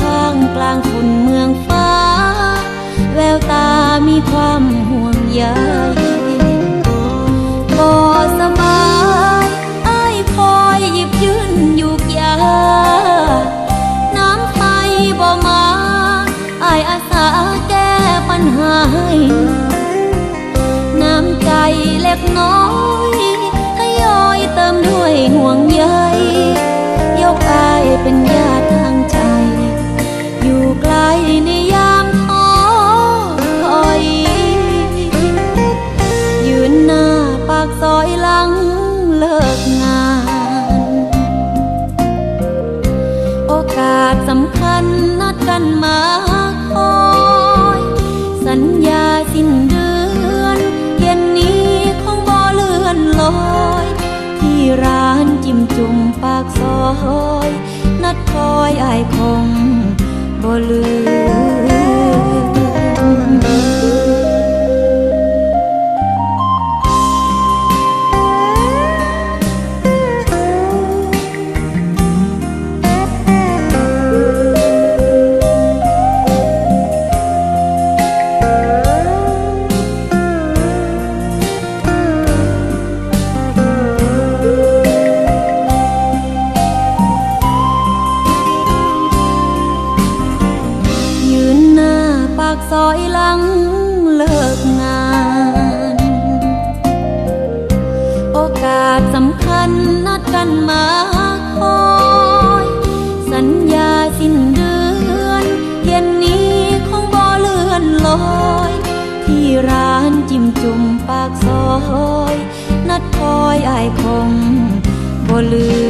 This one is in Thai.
ข้างกลางคุนเมืองฟ้า แววตามีความห่วงใยก่อสมาอ้คอยหยิบยื่นอยู่ยา น้ำไฟบ่มาไอ้ายอาสาแก้ปัญหาให้ น้ำใจเล็กน้อย กงาน โอกาสสำคัญนัดกันมาคอย สัญญาสิ้นเดือน เย็นนี้คงบ่เลื่อนลอย ที่ร้านจิ้มจุ่มปากซอย นัดคอยอายคงบ่ลืม ที่ร้านจิ้มจุ่มปากซอย นัดคอยอายคงบ่ลืม ม